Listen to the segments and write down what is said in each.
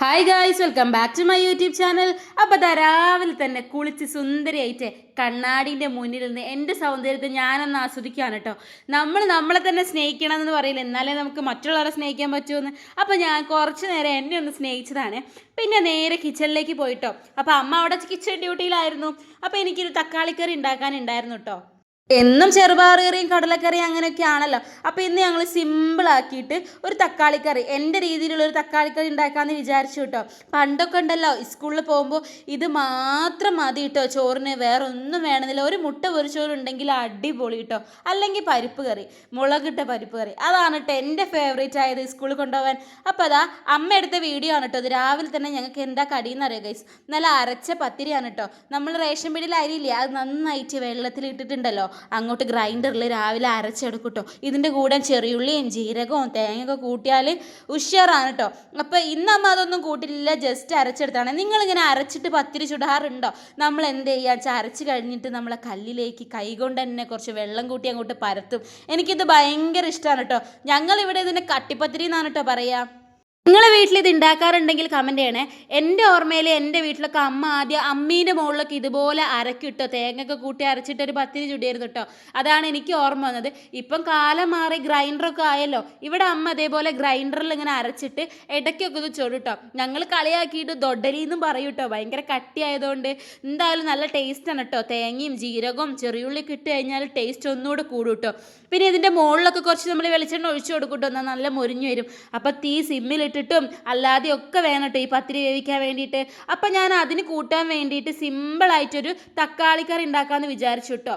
Hi guys welcome back to my YouTube channel അപ്പോൾ രാവിലെ തന്നെ കുളിച്ച് സുന്ദരിയായിട്ട് കണ്ണാടിന്റെ മുന്നിൽ നിന്ന് എന്റെ സൗന്ദര്യത്തെ ഞാനൊന്ന് ആസ്വദിക്കുകയാണ് കേട്ടോ. നമ്മൾ നമ്മളെ തന്നെ സ്നേഹിക്കണം എന്ന് പറയില്ല. എന്നാലേ നമുക്ക് മറ്റുള്ളവരെ സ്നേഹിക്കാൻ പറ്റുമെന്ന് അപ്പോൾ ഞാൻ കുറച്ച് നേരം എന്നെ ഒന്ന് സ്നേഹിച്ചതാണ്. പിന്നെ നേരെ കിച്ചണിലേക്ക് പോയിട്ടോ. അപ്പോൾ അമ്മ അവിടെ കിച്ചൺ ഡ്യൂട്ടിയിലായിരുന്നു അപ്പോൾ എനിക്കൊരു തക്കാളിക്കറി ഉണ്ടാക്കാനുണ്ടായിരുന്നു കേട്ടോ. എന്നും ചെറുപയറുകറിയും കടലക്കറിയും അങ്ങനെയൊക്കെ ആണല്ലോ അപ്പോൾ ഇന്ന് ഞങ്ങൾ സിമ്പിളാക്കിയിട്ട് ഒരു തക്കാളിക്കറി എന്റെ രീതിയിലുള്ള ഒരു തക്കാളിക്കറി ഉണ്ടാക്കാമെന്ന് വിചാരിച്ചു കേട്ടോ. പണ്ടൊക്കെ ഉണ്ടല്ലോ സ്കൂളിൽ പോകുമ്പോൾ ഇത് മാത്രം മതി കേട്ടോ ചോറിന് വേറെ ഒന്നും വേണമെന്നില്ല. ഒരു മുട്ട പൊരിച്ചോറുണ്ടെങ്കിൽ അടിപൊളി കേട്ടോ. അല്ലെങ്കിൽ പരിപ്പ് കറി മുളകിട്ട പരിപ്പ് കറി. അതാണ് കേട്ടോ എന്റെ ഫേവറേറ്റ് ആയത് സ്കൂളിൽ കൊണ്ടുപോകാൻ. അപ്പോൾ അതാ അമ്മ എടുത്ത വീഡിയോ ആണ് കേട്ടോ. ഇത് രാവിലെ തന്നെ ഞങ്ങൾക്ക് എന്താ കടിയെന്ന് അറിയാം ഗൈസ് നല്ല അരച്ച പത്തിരിയാണ് കേട്ടോ. നമ്മൾ റേഷൻ പീടിയിൽ അരിയില്ലേ? അത് നന്നായിട്ട് വെള്ളത്തിൽ ഇട്ടിട്ടുണ്ടല്ലോ അങ്ങോട്ട് ഗ്രൈൻഡറിൽ രാവിലെ അരച്ചെടുക്കും കേട്ടോ ഇതിന്റെ കൂടെ ചെറിയുള്ളിയും ജീരകവും തേങ്ങയൊക്കെ കൂട്ടിയാൽ ഉഷാറാണ് കേട്ടോ അപ്പോൾ ഇന്നമ്മ അതൊന്നും കൂട്ടിയില്ല ജസ്റ്റ് അരച്ചെടുത്താണ്. നിങ്ങളിങ്ങനെ അരച്ചിട്ട് പത്തിരി ചുടാറുണ്ടോ? നമ്മൾ എന്ത് ചെയ്യുക വെച്ചാൽ അരച്ച് കഴിഞ്ഞിട്ട് നമ്മളെ കല്ലിലേക്ക് കൈകൊണ്ട് തന്നെ കുറച്ച് വെള്ളം കൂട്ടി അങ്ങോട്ട് പരത്തും. എനിക്കിത് ഭയങ്കര ഇഷ്ടമാണ് കേട്ടോ ഞങ്ങളിവിടെ ഇതിനെ കട്ടിപ്പത്തിരി എന്നാണ് കേട്ടോ പറയുക നിങ്ങളെ വീട്ടിൽ ഇത് ഉണ്ടാക്കാറുണ്ടെങ്കിൽ കമന്റ് ചെയ്യണേ. എന്റെ ഓർമ്മയിൽ എന്റെ വീട്ടിലൊക്കെ അമ്മ ആദ്യം അമ്മീന്റെ മുകളിലൊക്കെ ഇതുപോലെ അരക്കിട്ടോ തേങ്ങയൊക്കെ കൂട്ടി അരച്ചിട്ട് ഒരു പത്തിരി ചുടിയായിരുന്നു കേട്ടോ അതാണ് എനിക്ക് ഓർമ്മ വന്നത്. ഇപ്പം കാലം മാറി ഗ്രൈൻഡറൊക്കെ ആയല്ലോ. ഇവിടെ അമ്മ അതേപോലെ ഗ്രൈൻഡറിൽ ഇങ്ങനെ അരച്ചിട്ട് ഇടയ്ക്കൊക്കെ ഇത് ചൊടുട്ടോ ഞങ്ങൾ കളിയാക്കിയിട്ട് ദൊഡലി എന്നും പറയും കേട്ടോ ഭയങ്കര കട്ടിയായതുകൊണ്ട് എന്തായാലും നല്ല ടേസ്റ്റാണ് കേട്ടോ തേങ്ങയും ജീരകവും ചെറിയുള്ളിയൊക്കെ ഇട്ട് കഴിഞ്ഞാൽ ടേസ്റ്റ് ഒന്നുകൂടെ കൂടും കേട്ടോ പിന്നെ ഇതിന്റെ മുകളിലൊക്കെ കുറച്ച് നമ്മൾ വെളിച്ചെണ്ണ ഒഴിച്ചു കൊടുക്കും കേട്ടോ എന്നാൽ നല്ല മുരിഞ്ഞു വരും. അപ്പോൾ തീ സിമ്മിലിട്ടിട്ടും അല്ലാതെ ഒക്കെ വേണം കേട്ടോ ഈ പത്തിരി വേവിക്കാൻ വേണ്ടിയിട്ട്. അപ്പം ഞാൻ അതിന് കൂട്ടാൻ വേണ്ടിയിട്ട് സിമ്പിളായിട്ടൊരു തക്കാളിക്കറി ഉണ്ടാക്കാമെന്ന് വിചാരിച്ചു കേട്ടോ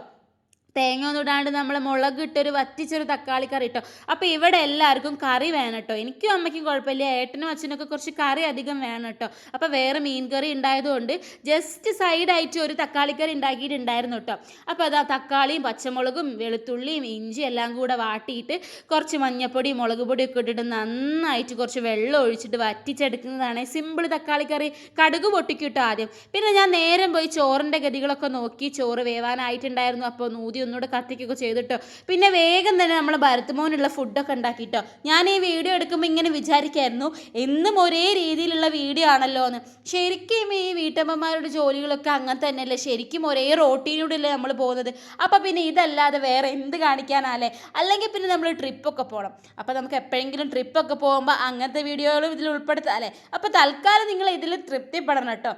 തേങ്ങ ഒന്നും നമ്മൾ മുളക് ഇട്ടൊരു വറ്റിച്ചൊരു തക്കാളി കറി ഇട്ടോ. അപ്പോൾ ഇവിടെ എല്ലാവർക്കും കറി വേണം കേട്ടോ എനിക്കും അമ്മയ്ക്കും കുഴപ്പമില്ല. ഏട്ടനും അച്ഛനൊക്കെ കുറച്ച് കറി അധികം വേണം കേട്ടോ അപ്പോൾ വേറെ മീൻ കറി ഉണ്ടായതുകൊണ്ട് ജസ്റ്റ് സൈഡായിട്ട് ഒരു തക്കാളി കറി ഉണ്ടാക്കിയിട്ടുണ്ടായിരുന്നു കേട്ടോ അപ്പോൾ അതാ തക്കാളിയും പച്ചമുളകും വെളുത്തുള്ളിയും ഇഞ്ചി എല്ലാം കൂടെ വാട്ടിയിട്ട് കുറച്ച് മഞ്ഞപ്പൊടി മുളക് പൊടിയൊക്കെ ഇട്ടിട്ട് നന്നായിട്ട് കുറച്ച് വെള്ളം ഒഴിച്ചിട്ട് വറ്റിച്ചെടുക്കുന്നതാണ് സിമ്പിൾ തക്കാളി കറി. കടുക് പൊട്ടിക്കിട്ടോ ആദ്യം. പിന്നെ ഞാൻ നേരം പോയി ചോറിന്റെ ഗതികളൊക്കെ നോക്കി ചോറ് വേവാനായിട്ടുണ്ടായിരുന്നു. അപ്പോൾ നൂതി ഒന്നുകൂടെ കത്തിക്കൊക്കെ ചെയ്തിട്ടോ. പിന്നെ വേഗം തന്നെ നമ്മൾ ഭരത്മോനുള്ള ഫുഡൊക്കെ ഉണ്ടാക്കിയിട്ടോ ഞാൻ ഈ വീഡിയോ എടുക്കുമ്പോൾ ഇങ്ങനെ വിചാരിക്കായിരുന്നു എന്നും ഒരേ രീതിയിലുള്ള വീഡിയോ ആണല്ലോ എന്ന് ശരിക്കും ഈ വീട്ടമ്മമാരുടെ ജോലികളൊക്കെ അങ്ങനെ തന്നെയല്ലേ? ശരിക്കും ഒരേ റോട്ടീനൂടെയല്ലേ നമ്മൾ പോകുന്നത്. അപ്പോൾ പിന്നെ ഇതല്ലാതെ വേറെ എന്ത് കാണിക്കാനാലേ അല്ലെങ്കിൽ പിന്നെ നമ്മൾ ട്രിപ്പൊക്കെ പോകണം അപ്പോൾ നമുക്ക് എപ്പോഴെങ്കിലും ട്രിപ്പൊക്കെ പോകുമ്പോൾ അങ്ങനത്തെ വീഡിയോകളും ഇതിൽ ഉൾപ്പെടുത്താം അല്ലേ? അപ്പോൾ തൽക്കാലം നിങ്ങൾ ഇതിൽ തൃപ്തിപ്പെടണം കേട്ടോ.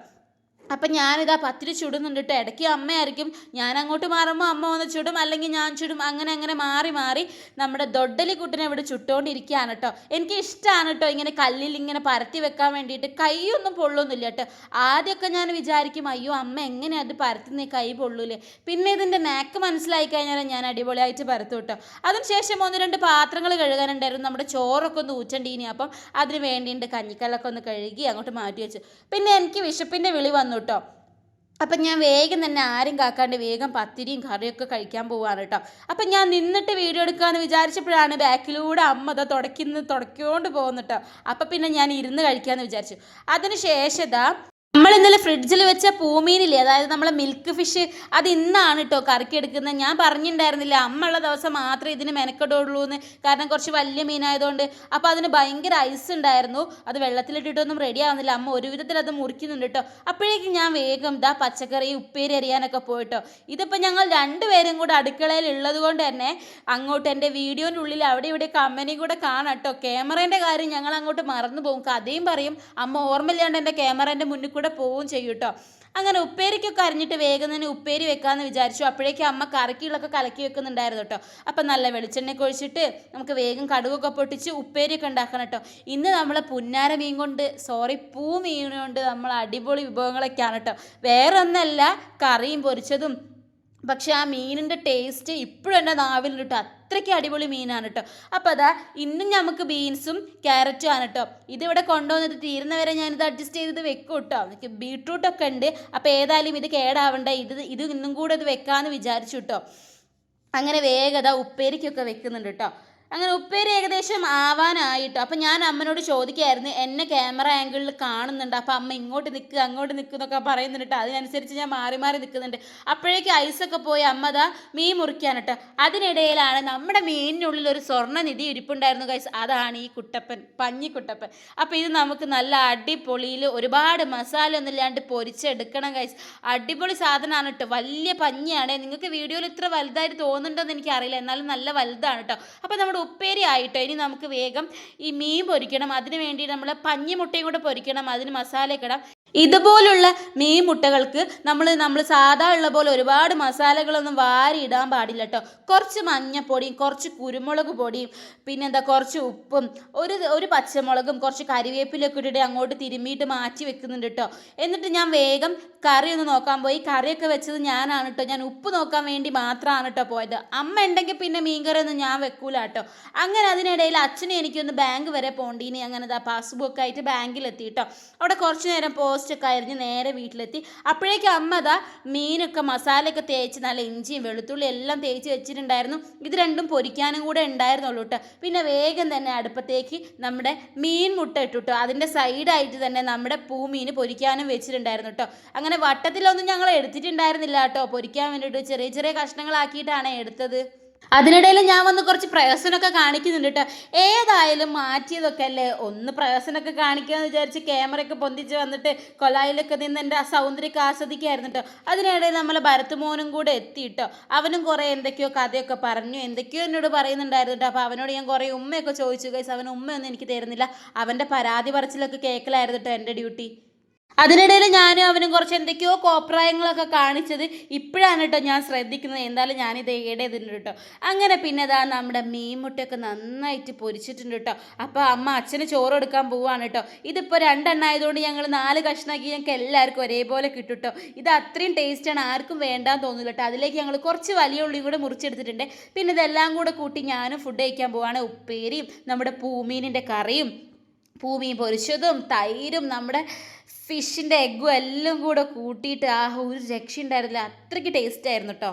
അപ്പം ഞാനിതാ പത്തിരി ചുടുന്നുണ്ട് കേട്ടോ ഇടയ്ക്ക് അമ്മയായിരിക്കും. ഞാൻ അങ്ങോട്ട് മാറുമ്പോൾ അമ്മ വന്ന് ചുടും. അല്ലെങ്കിൽ ഞാൻ ചുടും. അങ്ങനെ അങ്ങനെ മാറി മാറി നമ്മുടെ ദൊഡലി കുട്ടിനെ ഇവിടെ ചുട്ടുകൊണ്ടിരിക്കുകയാണ് കേട്ടോ എനിക്ക് ഇഷ്ടമാണ് കേട്ടോ ഇങ്ങനെ കല്ലിൽ ഇങ്ങനെ പരത്തി വെക്കാൻ വേണ്ടിയിട്ട്. കൈയൊന്നും പൊള്ളൊന്നുമില്ല കേട്ടോ ആദ്യമൊക്കെ ഞാൻ വിചാരിക്കും അയ്യോ അമ്മ എങ്ങനെ അത് പരത്തുന്ന കൈ പൊള്ളൂലേ? പിന്നെ ഇതിന്റെ നാക്ക് മനസ്സിലായി കഴിഞ്ഞാൽ ഞാൻ അടിപൊളിയായിട്ട് പരത്തു കേട്ടോ അതിനുശേഷം ഒന്ന് രണ്ട് പാത്രങ്ങൾ കഴുകാനുണ്ടായിരുന്നു. നമ്മുടെ ചോറൊക്കെ ഒന്ന് ഊറ്റണ്ടീനി. അപ്പം അതിന് വേണ്ടിയിട്ട് കഞ്ഞിക്കല്ലൊക്കെ ഒന്ന് കഴുകി അങ്ങോട്ട് മാറ്റി വെച്ചു. പിന്നെ എനിക്ക് വിശപ്പിന്റെ വിളി വന്നു കേട്ടോ. അപ്പം ഞാൻ വേഗം തന്നെ ആരും കാക്കാണ്ട് വേഗം പത്തിരിയും കറിയൊക്കെ കഴിക്കാൻ പോവാണ് കേട്ടോ. അപ്പം ഞാൻ നിന്നിട്ട് വീഡിയോ എടുക്കാമെന്ന് വിചാരിച്ചപ്പോഴാണ് ബാക്കിലൂടെ അമ്മ അത് തുടയ്ക്കുന്ന തുടക്കിക്കൊണ്ട് പോകുന്നു കേട്ടോ. അപ്പം പിന്നെ ഞാൻ ഇരുന്ന് കഴിക്കാമെന്ന് വിചാരിച്ചു. അതിന് ശേഷം ഇതാ നമ്മൾ ഇന്നലെ ഫ്രിഡ്ജിൽ വെച്ച പൂമീനില്ലേ അതായത് നമ്മളെ മിൽക്ക് ഫിഷ് അത് ഇന്നാണ് കേട്ടോ കറക്കി എടുക്കുന്നത് ഞാൻ പറഞ്ഞിട്ടുണ്ടായിരുന്നില്ല അമ്മ ഉള്ള ദിവസം മാത്രമേ ഇതിന് മെനക്കെടുള്ളൂ എന്ന് കാരണം കുറച്ച് വലിയ മീനായതുകൊണ്ട്. അപ്പോൾ അതിന് ഭയങ്കര ഐസ് ഉണ്ടായിരുന്നു. അത് വെള്ളത്തിലിട്ടിട്ടൊന്നും റെഡി ആവുന്നില്ല. അമ്മ ഒരു വിധത്തിൽ അത് മുറിക്കുന്നുണ്ട് കേട്ടോ അപ്പോഴേക്കും ഞാൻ വേഗം ഇതാ പച്ചക്കറി ഉപ്പേരി അറിയാനൊക്കെ പോയിട്ടോ. ഇതിപ്പോൾ ഞങ്ങൾ രണ്ടുപേരും കൂടെ അടുക്കളയിൽ ഉള്ളത് കൊണ്ട് തന്നെ അങ്ങോട്ട് എന്റെ വീഡിയോന്റെ ഉള്ളിൽ അവിടെ ഇവിടെ കമ്പനി കൂടെ കാണാം കേട്ടോ ക്യാമറേന്റെ കാര്യം ഞങ്ങൾ അങ്ങോട്ട് മറന്നു പോകും. കഥയും പറയും. അമ്മ ഓർമ്മയില്ലാണ്ട് എന്റെ ക്യാമറേന്റെ മുന്നിൽ കൂടെ പോവുകയും ചെയ്യും കേട്ടോ. അങ്ങനെ ഉപ്പേരിക്കൊക്കെ അരിഞ്ഞിട്ട് വേഗം തന്നെ ഉപ്പേരി വെക്കാമെന്ന് വിചാരിച്ചു. അപ്പോഴേക്കും അമ്മ കറക്കികളൊക്കെ കലക്കി വെക്കുന്നുണ്ടായിരുന്നു കേട്ടോ. അപ്പം നല്ല വെളിച്ചെണ്ണയൊക്കെ ഒഴിച്ചിട്ട് നമുക്ക് വേഗം കടുകൊക്കെ പൊട്ടിച്ച് ഉപ്പേരിയൊക്കെ ഉണ്ടാക്കണം കേട്ടോ. ഇന്ന് നമ്മൾ പുന്നാര മീൻ കൊണ്ട് സോറി പൂ മീൻ കൊണ്ട് നമ്മൾ അടിപൊളി വിഭവങ്ങളൊക്കെയാണ് കേട്ടോ. വേറെ ഒന്നല്ല കറിയും പൊരിച്ചതും. പക്ഷെ ആ മീനിന്റെ ടേസ്റ്റ് ഇപ്പോഴും എന്റെ നാവിലുണ്ട് അത്രയ്ക്ക് അടിപൊളി മീനാണ് കേട്ടോ അപ്പോൾ അതാ ഇന്നും നമുക്ക് ബീൻസും ക്യാരറ്റും ആണ് കേട്ടോ ഇതിവിടെ കൊണ്ടുവന്നിട്ട് തീരുന്നവരെ ഞാനിത് അഡ്ജസ്റ്റ് ചെയ്ത് വെക്കും കേട്ടോ എനിക്ക് ബീട്രൂട്ടൊക്കെ ഉണ്ട്. അപ്പോൾ ഏതായാലും ഇത് കേടാവണ്ട? ഇത് ഇത് ഇന്നും കൂടെ ഇത് വെക്കാമെന്ന് വിചാരിച്ചു കേട്ടോ അങ്ങനെ വേഗത ഉപ്പേരിക്കൊക്കെ വെക്കുന്നുണ്ട് കേട്ടോ അങ്ങനെ ഉപ്പേരി ഏകദേശം ആവാനായിട്ടോ. അപ്പം ഞാൻ അമ്മനോട് ചോദിക്കായിരുന്നു എന്നെ ക്യാമറ ആംഗിളിൽ കാണുന്നുണ്ട്. അപ്പം അമ്മ ഇങ്ങോട്ട് നിൽക്കുക അങ്ങോട്ട് നിൽക്കുക എന്നൊക്കെ പറയുന്നുണ്ട്. അതിനനുസരിച്ച് ഞാൻ മാറി മാറി നിൽക്കുന്നുണ്ട് അപ്പോഴേക്കും ഐസൊക്കെ പോയി. അമ്മ ദാ മീൻ മുറിക്കാൻ കേട്ടോ അതിനിടയിലാണ് നമ്മുടെ മീനിനുള്ളിൽ ഒരു സ്വർണ നിധി ഇരിപ്പുണ്ടായിരുന്നു ഗൈസ് അതാണ് ഈ കുട്ടപ്പൻ പഞ്ഞിക്കുട്ടപ്പൻ അപ്പം ഇത് നമുക്ക് നല്ല അടിപൊളിയിൽ ഒരുപാട് മസാല ഒന്നും ഇല്ലാണ്ട് പൊരിച്ചെടുക്കണം ഗൈസ് അടിപൊളി സാധനമാണ് കേട്ടോ വലിയ പഞ്ഞിയാണ്. നിങ്ങൾക്ക് വീഡിയോയിൽ ഇത്ര വലുതായിട്ട് തോന്നുന്നുണ്ടോയെന്ന് എനിക്കറിയില്ല. എന്നാലും നല്ല വലുതാണ് കേട്ടോ അപ്പോൾ നമ്മുടെ ഉപ്പേരി ആയിട്ടോ ഇനി നമുക്ക് വേഗം ഈ മീൻ പൊരിക്കണം. അതിന് വേണ്ടി നമ്മൾ പഞ്ഞിമുട്ടയും കൂടെ പൊരിക്കണം. അതിന് മസാല ഇടാം. ഇതുപോലുള്ള മീൻ മുട്ടകൾക്ക് നമ്മൾ നമ്മൾ സാധാ ഉള്ള പോലെ ഒരുപാട് മസാലകളൊന്നും വാരി ഇടാൻ പാടില്ല കേട്ടോ കുറച്ച് മഞ്ഞപ്പൊടിയും കുറച്ച് കുരുമുളക് പൊടിയും പിന്നെന്താ കുറച്ച് ഉപ്പും ഒരു ഒരു പച്ചമുളകും കുറച്ച് കറിവേപ്പിലൊക്കെ ഇട്ടിട്ട് അങ്ങോട്ട് തിരുമ്മിയിട്ട് മാറ്റി വെക്കുന്നുണ്ട് കേട്ടോ എന്നിട്ട് ഞാൻ വേഗം കറി ഒന്ന് നോക്കാൻ പോയി. കറിയൊക്കെ വെച്ചത് ഞാനാണ് കേട്ടോ ഞാൻ ഉപ്പ് നോക്കാൻ വേണ്ടി മാത്രമാണ് കേട്ടോ പോയത്. അമ്മ ഉണ്ടെങ്കിൽ പിന്നെ മീൻകറി ഒന്നും ഞാൻ വെക്കൂല കേട്ടോ അങ്ങനെ അതിനിടയിൽ അച്ഛനെ എനിക്കൊന്ന് ബാങ്ക് വരെ പോണ്ടീനി. അങ്ങനെ പാസ്ബുക്ക് ആയിട്ട് ബാങ്കിലെത്തി കേട്ടോ അവിടെ കുറച്ച് നേരം പോസ്റ്റ് ഒക്കെ അരിഞ്ഞ് നേരെ വീട്ടിലെത്തി. അപ്പോഴേക്കും അമ്മ അതാ മീനൊക്കെ മസാലയൊക്കെ തേച്ച് നല്ല ഇഞ്ചിയും വെളുത്തുള്ളി എല്ലാം തേച്ച് വെച്ചിട്ടുണ്ടായിരുന്നു. ഇത് രണ്ടും പൊരിക്കാനും കൂടെ ഉണ്ടായിരുന്നുള്ളൂ കേട്ടോ പിന്നെ വേഗം തന്നെ അടുപ്പത്തേക്ക് നമ്മുടെ മീൻ മുട്ട ഇട്ടു കേട്ടോ അതിന്റെ സൈഡായിട്ട് തന്നെ നമ്മുടെ പൂമീൻ പൊരിക്കാനും വെച്ചിട്ടുണ്ടായിരുന്നു കേട്ടോ അങ്ങനെ വട്ടത്തിലൊന്നും ഞങ്ങൾ എടുത്തിട്ടുണ്ടായിരുന്നില്ല കേട്ടോ പൊരിക്കാൻ വേണ്ടിയിട്ട് ചെറിയ ചെറിയ കഷ്ണങ്ങളാക്കിയിട്ടാണ് എടുത്തത്. അതിനിടയിൽ ഞാൻ വന്ന് കുറച്ച് പ്രയോസനമൊക്കെ കാണിക്കുന്നുണ്ട് കേട്ടോ ഏതായാലും മാറ്റിയതൊക്കെ അല്ലേ ഒന്ന് പ്രയോസനമൊക്കെ കാണിക്കുക എന്ന് വിചാരിച്ച് ക്യാമറയൊക്കെ പൊന്തിച്ച് വന്നിട്ട് കൊലായിലൊക്കെ നിന്ന് എന്റെ ആ സൗന്ദര്യമൊക്കെ ആസ്വദിക്കായിരുന്നു കേട്ടോ അതിനിടയിൽ നമ്മളെ ഭരത്തുമോനും കൂടെ എത്തി കേട്ടോ അവനും കുറേ എന്തൊക്കെയോ കഥയൊക്കെ പറഞ്ഞു. എന്തൊക്കെയോ എന്നോട് പറയുന്നുണ്ടായിരുന്നു കേട്ടോ അപ്പോൾ അവനോട് ഞാൻ കുറേ ഉമ്മയൊക്കെ ചോദിച്ചു. കൈസ് അവൻ ഉമ്മയൊന്നും എനിക്ക് തരുന്നില്ല. അവന്റെ പരാതി പറച്ചിലൊക്കെ കേൾക്കലായിരുന്നു കേട്ടോ എന്റെ ഡ്യൂട്ടി. അതിനിടയിൽ ഞാനും അവനും കുറച്ച് എന്തൊക്കെയോ കോപ്രായങ്ങളൊക്കെ കാണിച്ചത് ഇപ്പോഴാണ് കേട്ടോ ഞാൻ ശ്രദ്ധിക്കുന്നത്. എന്തായാലും ഞാനിത് ഏടേതിട്ടുണ്ട് കേട്ടോ. അങ്ങനെ പിന്നെ ഇതാ നമ്മുടെ മീൻമുട്ടയൊക്കെ നന്നായിട്ട് പൊരിച്ചിട്ടുണ്ട് കേട്ടോ. അപ്പോൾ അമ്മ അച്ഛന് ചോറ് എടുക്കാൻ പോവാണ് കേട്ടോ. ഇതിപ്പോൾ രണ്ടെണ്ണായതുകൊണ്ട് ഞങ്ങൾ നാല് കഷ്ണമാക്കി ഞങ്ങൾക്ക് എല്ലാവർക്കും ഒരേപോലെ കിട്ടും കേട്ടോ. ഇത് അത്രയും ടേസ്റ്റാണ് ആർക്കും വേണ്ടാന്ന് തോന്നില്ല കേട്ടോ. അതിലേക്ക് ഞങ്ങൾ കുറച്ച് വലിയ ഉള്ളിയും കൂടെ മുറിച്ചെടുത്തിട്ടുണ്ട്. പിന്നെ ഇതെല്ലാം കൂടെ കൂട്ടി ഞാനും ഫുഡ് കഴിക്കാൻ പോവാണ് ഉപ്പേരിയും നമ്മുടെ പൂമീനിന്റെ കറിയും പൂമീൻ പൊരിച്ചതും തൈരും നമ്മുടെ ഫിഷിന്റെ എഗ്ഗും എല്ലാം കൂടെ കൂട്ടിയിട്ട് ആ ഒരു രക്ഷയുണ്ടായിരുന്നില്ല. അത്രയ്ക്ക് ടേസ്റ്റ് ആയിരുന്നു കേട്ടോ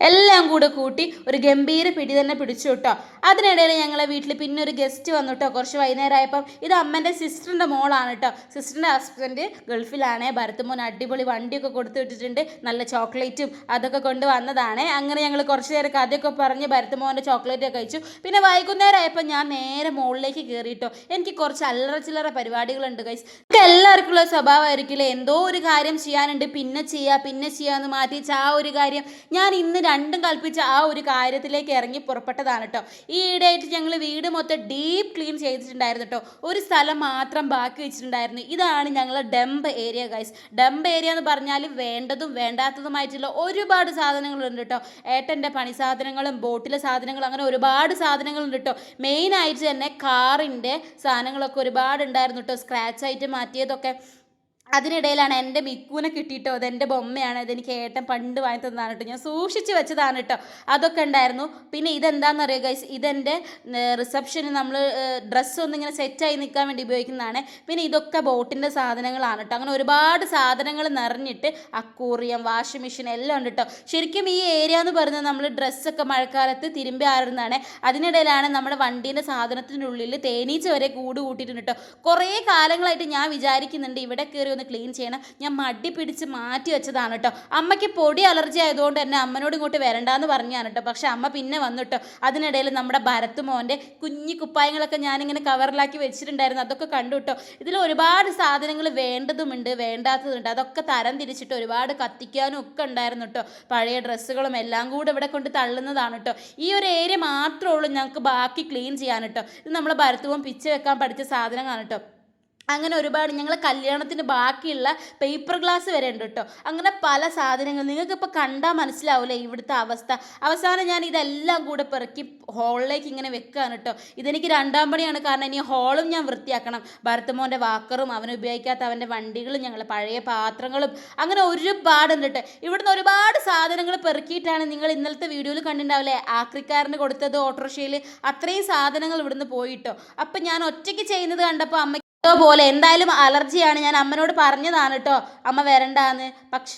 എല്ലാം കൂടെ കൂട്ടി ഒരു ഗംഭീര പിടി തന്നെ പിടിച്ചു കേട്ടോ അതിനിടയിൽ ഞങ്ങളെ വീട്ടിൽ പിന്നെ ഒരു ഗസ്റ്റ് വന്നു കേട്ടോ കുറച്ച് വൈകുന്നേരം ആയപ്പം ഇത് അമ്മന്റെ സിസ്റ്ററിന്റെ മോളാണ് കേട്ടോ. സിസ്റ്ററിന്റെ ഹസ്ബൻഡ് ഗൾഫിലാണ്. ഭരത്തുമോൻ അടിപൊളി വണ്ടിയൊക്കെ കൊടുത്തു വിട്ടിട്ടുണ്ട്. നല്ല ചോക്ലേറ്റും അതൊക്കെ കൊണ്ട് വന്നതാണ്. അങ്ങനെ ഞങ്ങൾ കുറച്ച് നേരം കഥയൊക്കെ പറഞ്ഞ് ഭരത്തുമോന്റെ ചോക്ലേറ്റ് ഒക്കെ കഴിച്ചു. പിന്നെ വൈകുന്നേരം ആയപ്പോൾ ഞാൻ നേരെ മുകളിലേക്ക് കയറിയിട്ടോ എനിക്ക് കുറച്ച് അല്ലറ ചില്ലറ പരിപാടികളുണ്ട് കൈസ് എല്ലാവർക്കും ഉള്ള സ്വഭാവമായിരിക്കില്ലേ? എന്തോ ഒരു കാര്യം ചെയ്യാനുണ്ട്. പിന്നെ ചെയ്യുക പിന്നെ ചെയ്യാന്ന് മാറ്റിച്ച് ആ ഒരു കാര്യം ഞാൻ ഇന്ന് രണ്ടും കൽപ്പിച്ച ആ ഒരു കാര്യത്തിലേക്ക് ഇറങ്ങി പുറപ്പെട്ടതാണ് കേട്ടോ. ഈടായിട്ട് ഞങ്ങൾ വീട് മൊത്തം ഡീപ്പ് ക്ലീൻ ചെയ്തിട്ടുണ്ടായിരുന്നു കേട്ടോ ഒരു സ്ഥലം മാത്രം ബാക്കി വെച്ചിട്ടുണ്ടായിരുന്നു. ഇതാണ് ഞങ്ങളുടെ dump area guys dump area എന്ന് പറഞ്ഞാൽ വേണ്ടതും വേണ്ടാത്തതുമായിട്ടുള്ള ഒരുപാട് സാധനങ്ങളുണ്ട് കേട്ടോ ഏട്ടന്റെ പണി സാധനങ്ങളും ബോട്ടിലെ സാധനങ്ങളും അങ്ങനെ ഒരുപാട് സാധനങ്ങളുണ്ട് കേട്ടോ മെയിനായിട്ട് തന്നെ കാറിന്റെ സാധനങ്ങളൊക്കെ ഒരുപാട് ഉണ്ടായിരുന്നു കേട്ടോ സ്ക്രാച്ച് ആയിട്ട് മാറ്റിയതൊക്കെ. അതിനിടയിലാണ് എന്റെ മിക്കൂനെ കിട്ടിയിട്ടോ? അതെന്റെ ബൊമ്മയാണ്. അതെനിക്ക് ഏട്ടൻ പണ്ട് വാങ്ങി തന്നതാണ് കേട്ടോ. ഞാൻ സൂക്ഷിച്ച് വെച്ചതാണ് കേട്ടോ. അതൊക്കെ ഉണ്ടായിരുന്നു. പിന്നെ ഇതെന്താണെന്ന് അറിയുക ഗൈസ് ഇതെന്റെ റിസപ്ഷന് നമ്മൾ ഡ്രസ്സ് ഒന്നും ഇങ്ങനെ സെറ്റായി നിൽക്കാൻ വേണ്ടി ഉപയോഗിക്കുന്നതാണ്. പിന്നെ ഇതൊക്കെ ബോട്ടിന്റെ സാധനങ്ങളാണ് കേട്ടോ. അങ്ങനെ ഒരുപാട് സാധനങ്ങൾ നിറഞ്ഞിട്ട് അക്കൂറിയം വാഷിംഗ് മെഷീൻ എല്ലാം ഉണ്ട് കേട്ടോ. ശരിക്കും ഈ ഏരിയ എന്ന് പറയുന്നത് നമ്മൾ ഡ്രസ്സൊക്കെ മഴക്കാലത്ത് തിരുമ്പി ആറുന്നതാണ് അതിനിടയിലാണ് നമ്മുടെ വണ്ടീന്റെ സാധനത്തിനുള്ളിൽ തേനീച്ച വരെ കൂട് കൂട്ടിയിട്ടുണ്ട് കേട്ടോ. കുറേ കാലങ്ങളായിട്ട് ഞാൻ വിചാരിക്കുന്നുണ്ട് ഇവിടെ കയറി ഒന്ന് ക്ലീൻ ചെയ്യണം. ഞാൻ മടി പിടിച്ച് മാറ്റി വെച്ചതാണ് കേട്ടോ അമ്മയ്ക്ക് പൊടി അലർജി ആയതുകൊണ്ട് തന്നെ അമ്മനോട് ഇങ്ങോട്ട് വരണ്ടാന്ന് പറഞ്ഞാണ് കേട്ടോ പക്ഷെ അമ്മ പിന്നെ വന്നിട്ടോ അതിനിടയിൽ നമ്മുടെ ഭരത് മോന്റെ കുഞ്ഞി കുപ്പായങ്ങളൊക്കെ ഞാനിങ്ങനെ കവറിലാക്കി വെച്ചിട്ടുണ്ടായിരുന്നു. അതൊക്കെ കണ്ടു കേട്ടോ ഇതിൽ ഒരുപാട് സാധനങ്ങൾ വേണ്ടതുമുണ്ട് വേണ്ടാത്തതുണ്ട് അതൊക്കെ തരം തിരിച്ചിട്ട് ഒരുപാട് കത്തിക്കാനും ഒക്കെ ഉണ്ടായിരുന്നു കേട്ടോ പഴയ ഡ്രസ്സുകളും എല്ലാം കൂടെ ഇവിടെ കൊണ്ട് തള്ളുന്നതാണ് കേട്ടോ ഈ ഒരു ഏരിയ മാത്രമേ ഉള്ളൂ ഞങ്ങൾക്ക് ബാക്കി ക്ലീൻ ചെയ്യാൻ കേട്ടോ ഇത് നമ്മളെ ഭരത്വം പിച്ച് വെക്കാൻ പഠിച്ച സാധനമാണ് കേട്ടോ അങ്ങനെ ഒരുപാട് ഞങ്ങൾ കല്യാണത്തിന് ബാക്കിയുള്ള പേപ്പർ ഗ്ലാസ് വരെ ഉണ്ട് കേട്ടോ അങ്ങനെ പല സാധനങ്ങൾ നിങ്ങൾക്കിപ്പോൾ കണ്ടാൽ മനസ്സിലാവില്ലേ ഇവിടുത്തെ അവസ്ഥ. അവസാനം ഞാൻ ഇതെല്ലാം കൂടെ പെറുക്കി ഹോളിലേക്ക് ഇങ്ങനെ വെക്കുകയാണ് കേട്ടോ ഇതെനിക്ക് രണ്ടാം പണിയാണ്. കാരണം ഇനി ഹോളും ഞാൻ വൃത്തിയാക്കണം. ഭരത്തമോന്റെ വാക്കറും അവൻ ഉപയോഗിക്കാത്ത അവന്റെ വണ്ടികളും ഞങ്ങൾ പഴയ പാത്രങ്ങളും അങ്ങനെ ഒരുപാടുണ്ട് കേട്ടോ ഇവിടുന്ന് ഒരുപാട് സാധനങ്ങൾ പെറുക്കിയിട്ടാണ് നിങ്ങൾ ഇന്നലത്തെ വീഡിയോയിൽ കണ്ടിട്ടുണ്ടാവില്ലേ ആക്രിക്കാരന് കൊടുത്തത് ഓട്ടോറിക്ഷയിൽ അത്രയും സാധനങ്ങൾ ഇവിടുന്ന് പോയിട്ടോ അപ്പം ഞാൻ ഒറ്റയ്ക്ക് ചെയ്യുന്നത് കണ്ടപ്പോൾ അമ്മ പോലെ? എന്തായാലും അലർജിയാണ്. ഞാൻ അമ്മനോട് പറഞ്ഞതാണ് കേട്ടോ അമ്മ വരണ്ടാന്ന്. പക്ഷെ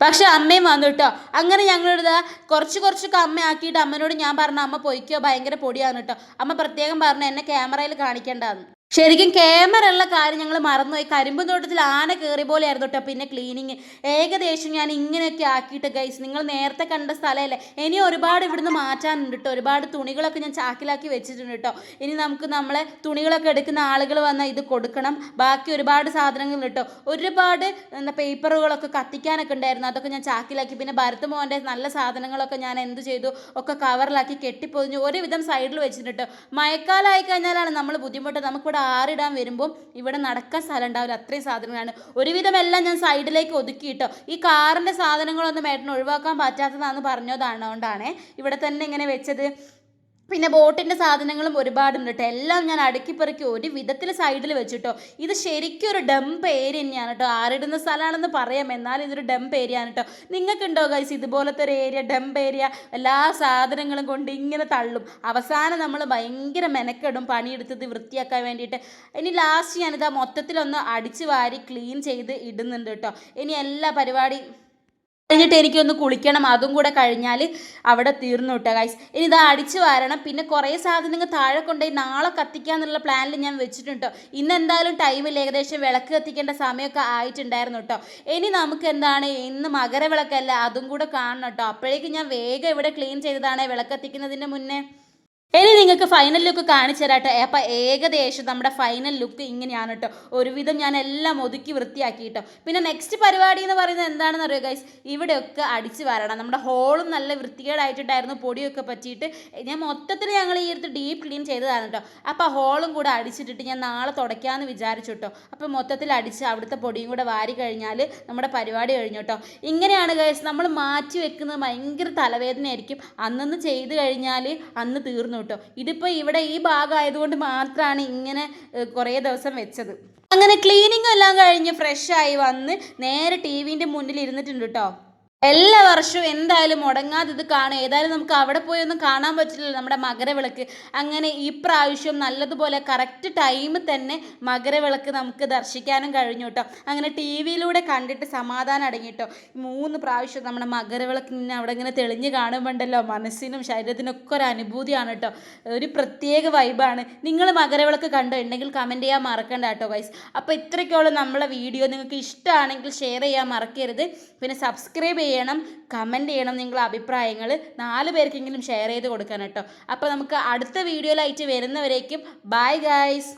പക്ഷെ അമ്മയും വന്നു കേട്ടോ അങ്ങനെ ഞങ്ങളിത് കുറച്ച് കുറച്ചൊക്കെ അമ്മ ആക്കിയിട്ട് അമ്മനോട് ഞാൻ പറഞ്ഞു അമ്മ പൊയ്ക്കോ. ഭയങ്കര പൊടിയാണ് കേട്ടോ അമ്മ പ്രത്യേകം പറഞ്ഞു എന്നെ ക്യാമറയിൽ കാണിക്കേണ്ടതെന്ന് ശരിക്കും ക്യാമറ ഉള്ള കാര്യം ഞങ്ങൾ മറന്നുപോയി കരിമ്പ് തോട്ടത്തിൽ ആന കയറി പോലെയായിരുന്നു കേട്ടോ പിന്നെ ക്ലീനിങ് ഏകദേശം ഞാൻ ഇങ്ങനെയൊക്കെ ആക്കിയിട്ട് ഗൈസ് നിങ്ങൾ നേരത്തെ കണ്ട സ്ഥലമല്ലേ? ഇനി ഒരുപാട് ഇവിടുന്ന് മാറ്റാനുണ്ട് കേട്ടോ ഒരുപാട് തുണികളൊക്കെ ഞാൻ ചാക്കിലാക്കി വെച്ചിട്ടുണ്ട് കേട്ടോ ഇനി നമുക്ക് നമ്മളെ തുണികളൊക്കെ എടുക്കുന്ന ആളുകൾ വന്നാൽ ഇത് കൊടുക്കണം. ബാക്കി ഒരുപാട് സാധനങ്ങൾ കേട്ടോ ഒരുപാട് എന്താ പേപ്പറുകളൊക്കെ കത്തിക്കാനൊക്കെ ഉണ്ടായിരുന്നു. അതൊക്കെ ഞാൻ ചാക്കിലാക്കി. പിന്നെ ഭരത് മോന്റെ നല്ല സാധനങ്ങളൊക്കെ ഞാൻ എന്ത് ചെയ്തു? ഒക്കെ കവറിലാക്കി കെട്ടിപ്പൊതിഞ്ഞു. ഒരുവിധം സൈഡിൽ വെച്ചിട്ടുണ്ട് കേട്ടോ മഴക്കാലമായി കഴിഞ്ഞാലാണ് നമ്മൾ ബുദ്ധിമുട്ട്. നമുക്കിവിടെ ആറിടാൻ വരുമ്പോൾ ഇവിടെ നടക്കാൻ സ്ഥലം ഉണ്ടാവില്ല അത്രയും സാധനങ്ങളാണ്. ഒരുവിധം എല്ലാം ഞാൻ സൈഡിലേക്ക് ഒതുക്കിയിട്ടോ. ഈ കാറിന്റെ സാധനങ്ങളൊന്നും ഏട്ടന് ഒഴിവാക്കാൻ പറ്റാത്തതാണെന്ന് പറഞ്ഞതാണ് ഇവിടെ തന്നെ ഇങ്ങനെ വെച്ചത്. പിന്നെ ബോട്ടിന്റെ സാധനങ്ങളും ഒരുപാടുണ്ട് കേട്ടോ എല്ലാം ഞാൻ അടുക്കി പെറുക്കി ഒരു വിധത്തിൽ സൈഡിൽ വെച്ചിട്ടോ. ഇത് ശരിക്കും ഒരു ഡംപ് ഏരിയ തന്നെയാണ് കേട്ടോ ആരിടുന്ന സ്ഥലമാണെന്ന് പറയാം. എന്നാലും ഇതൊരു ഡംപ് ഏരിയ ആണ് കേട്ടോ നിങ്ങൾക്കുണ്ടോ ഗൈസ് ഇതുപോലത്തെ ഒരു ഏരിയ ഡംപ് ഏരിയ എല്ലാ സാധനങ്ങളും കൊണ്ട് ഇങ്ങനെ തള്ളും. അവസാനം നമ്മൾ ഭയങ്കര മെനക്കെടും പണിയെടുത്തത് വൃത്തിയാക്കാൻ വേണ്ടിയിട്ട്. ഇനി ലാസ്റ്റ് ഞാനിതാ മൊത്തത്തിലൊന്ന് അടിച്ച് വാരി ക്ലീൻ ചെയ്ത് ഇടുന്നുണ്ട് കേട്ടോ ഇനി എല്ലാ പരിപാടിയും കഴിഞ്ഞിട്ട് എനിക്കൊന്ന് കുളിക്കണം. അതും കൂടെ കഴിഞ്ഞാൽ അവിടെ തീർന്നു കിട്ടുക ഗൈസ് ഇനി ഇത് അടിച്ചു വാരണം. പിന്നെ കുറേ സാധനങ്ങൾ താഴെ കൊണ്ടുപോയി നാളെ കത്തിക്കാന്നുള്ള പ്ലാനിൽ ഞാൻ വെച്ചിട്ടുണ്ട് കേട്ടോ ഇന്ന് എന്തായാലും ടൈമിൽ ഏകദേശം വിളക്ക് കത്തിക്കേണ്ട സമയമൊക്കെ ആയിട്ടുണ്ടായിരുന്നു കേട്ടോ ഇനി നമുക്ക് എന്താണ്? ഇന്ന് മകരവിളക്കല്ല അതും കൂടെ കാണണം കേട്ടോ അപ്പോഴേക്കും ഞാൻ വേഗം ഇവിടെ ക്ലീൻ ചെയ്തതാണ് വിളക്ക് കത്തിക്കുന്നതിന് മുന്നേ. ഇനി നിങ്ങൾക്ക് ഫൈനൽ ലുക്ക് കാണിച്ചു തരാട്ടോ. അപ്പം ഏകദേശം നമ്മുടെ ഫൈനൽ ലുക്ക് ഇങ്ങനെയാണ് കേട്ടോ ഒരുവിധം ഞാൻ എല്ലാം ഒതുക്കി വൃത്തിയാക്കി കേട്ടോ പിന്നെ നെക്സ്റ്റ് പരിപാടി എന്ന് പറയുന്നത് എന്താണെന്ന് അറിയുക ഗൈസ് ഇവിടെയൊക്കെ അടിച്ച് വരണം. നമ്മുടെ ഹോളും നല്ല വൃത്തികേടായിട്ടുണ്ടായിരുന്നു. പൊടിയൊക്കെ പറ്റിയിട്ട് ഞാൻ മൊത്തത്തിൽ ഞങ്ങൾ ഈ അടുത്ത് ഡീപ്പ് ക്ലീൻ ചെയ്തതാണ് കേട്ടോ അപ്പോൾ ഹോളും കൂടെ അടിച്ചിട്ടിട്ട് ഞാൻ നാളെ തുടയ്ക്കാമെന്ന് വിചാരിച്ചു കേട്ടോ അപ്പോൾ മൊത്തത്തിൽ അടിച്ച് അവിടുത്തെ പൊടിയും കൂടെ വാരി കഴിഞ്ഞാൽ നമ്മുടെ പരിപാടി കഴിഞ്ഞു കേട്ടോ ഇങ്ങനെയാണ് ഗൈസ് നമ്മൾ മാറ്റി വെക്കുന്നത് ഭയങ്കര തലവേദനയായിരിക്കും. അന്നൊന്ന് ചെയ്ത് കഴിഞ്ഞാൽ അന്ന് തീർന്നു കേട്ടോ. ഇതിപ്പോൾ ഇവിടെ ഈ ഭാഗമായതുകൊണ്ട് മാത്രമാണ് ഇങ്ങനെ കുറേ ദിവസം വെച്ചത്. അങ്ങനെ ക്ലീനിങ് എല്ലാം കഴിഞ്ഞ് ഫ്രഷ് ആയി വന്ന് നേരെ ടി വിന്റെ മുന്നിൽ ഇരുന്നിട്ടുണ്ട് കേട്ടോ എല്ലാ വർഷവും എന്തായാലും മുടങ്ങാതെ ഇത് കാണും. ഏതായാലും നമുക്ക് അവിടെ പോയി ഒന്നും കാണാൻ പറ്റില്ലല്ലോ നമ്മുടെ മകരവിളക്ക്. അങ്ങനെ ഈ പ്രാവശ്യം നല്ലതുപോലെ കറക്റ്റ് ടൈമിൽ തന്നെ മകരവിളക്ക് നമുക്ക് ദർശിക്കാനും കഴിഞ്ഞു കേട്ടോ. അങ്ങനെ ടി വിയിലൂടെ കണ്ടിട്ട് സമാധാനം അടങ്ങിയിട്ടോ മൂന്ന് പ്രാവശ്യം നമ്മുടെ മകരവിളക്ക് ഇങ്ങനെ അവിടെ ഇങ്ങനെ തെളിഞ്ഞ് കാണുമ്പോണ്ടല്ലോ മനസ്സിനും ശരീരത്തിനൊക്കെ ഒരു അനുഭൂതിയാണ് കേട്ടോ. ഒരു പ്രത്യേക വൈബാണ് നിങ്ങൾ മകരവിളക്ക് കണ്ടിട്ടുണ്ടെങ്കിൽ കമന്റ് ചെയ്യാൻ മറക്കണ്ട കേട്ടോ ഗൈസ് അപ്പോൾ ഇത്രയ്ക്കോളം നമ്മളെ വീഡിയോ നിങ്ങൾക്ക് ഇഷ്ടമാണെങ്കിൽ ഷെയർ ചെയ്യാൻ മറക്കരുത്. പിന്നെ സബ്സ്ക്രൈബ് ചെയ്യണം കമന്റ് ചെയ്യണം നിങ്ങളുടെ അഭിപ്രായങ്ങൾ നാല് പേർക്കെങ്കിലും ഷെയർ ചെയ്ത് കൊടുക്കണം കേട്ടോ. അപ്പോൾ നമുക്ക് അടുത്ത വീഡിയോയിലായിട്ട് വരുന്നവരേക്കും ബൈ ഗൈസ്